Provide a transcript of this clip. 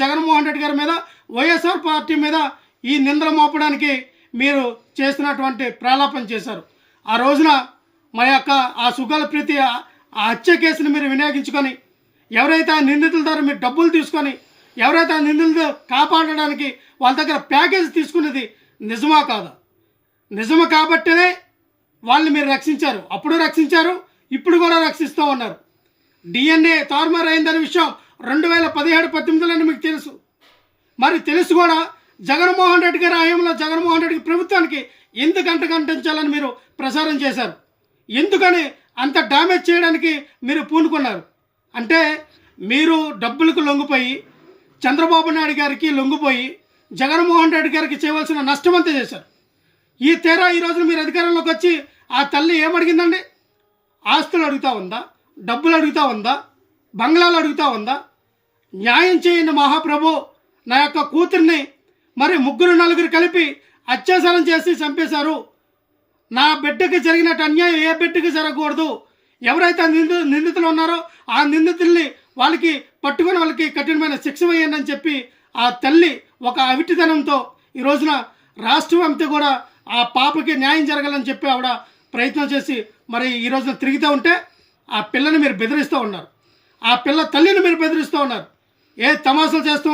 జగన్మోహన్ రెడ్డి గారి మీద వైఎస్ఆర్ పార్టీ మీద ఈ నిందలు మోపడానికి మీరు చేసినటువంటి ప్రాలాపన చేశారు. ఆ రోజున మా యొక్క ఆ సుగాల ప్రీతి ఆ హత్య కేసుని మీరు వినియోగించుకొని ఎవరైతే ఆ నిందితుల ద్వారా మీరు డబ్బులు తీసుకొని ఎవరైతే ఆ నిందితులు కాపాడడానికి వాళ్ళ దగ్గర ప్యాకేజ్ తీసుకున్నది నిజమా కాదా? నిజము కాబట్టినే వాళ్ళని మీరు రక్షించారు. అప్పుడు రక్షించారు ఇప్పుడు కూడా రక్షిస్తూ ఉన్నారు. డిఎన్ఏ తారుమారు అయిందనే విషయం రెండు వేల పదిహేడు పద్దెనిమిదిలోనే మీకు తెలుసు. మరి తెలుసు కూడా జగన్మోహన్ రెడ్డి గారి హయాంలో జగన్మోహన్ రెడ్డి ప్రభుత్వానికి ఎందుకు అంటగంటించాలని మీరు ప్రసారం చేశారు. ఎందుకని అంత డ్యామేజ్ చేయడానికి మీరు పూనుకున్నారు? అంటే మీరు డబ్బులకు లొంగిపోయి చంద్రబాబు నాయుడు గారికి లొంగిపోయి జగన్మోహన్ రెడ్డి గారికి చేయవలసిన నష్టం అంతా చేశారు. ఈ తేరా ఈ రోజున మీరు అధికారంలోకి వచ్చి ఆ తల్లి ఏమడిగిందండి? ఆస్తులు అడుగుతా ఉందా? డబ్బులు అడుగుతా ఉందా? బంగ్లాలు అడుగుతా ఉందా? న్యాయం చేయండి మహాప్రభు. నా యొక్క కూతుర్ని మరి ముగ్గురు నలుగురు కలిపి అత్యాచారం చేసి చంపేశారు. నా బిడ్డకి జరిగినట్టు అన్యాయం ఏ బిడ్డకి జరగకూడదు. ఎవరైతే నింది నిందితులు ఉన్నారో ఆ నిందితుల్ని వాళ్ళకి పట్టుకుని వాళ్ళకి కఠినమైన శిక్ష వేయండి అని చెప్పి ఆ తల్లి ఒక అవిటితనంతో ఈ రోజున రాష్ట్రం అంతా కూడా ఆ పాపకి న్యాయం జరగాలని చెప్పి ఆవిడ ప్రయత్నం చేసి మరి ఈ రోజున తిరుగుతూ ఉంటే ఆ పిల్లని మీరు బెదిరిస్తూ ఉన్నారు. ఆ పిల్ల తల్లిని మీరు బెదిరిస్తూ ఉన్నారు. ఏ తమాషాలు చేస్తూ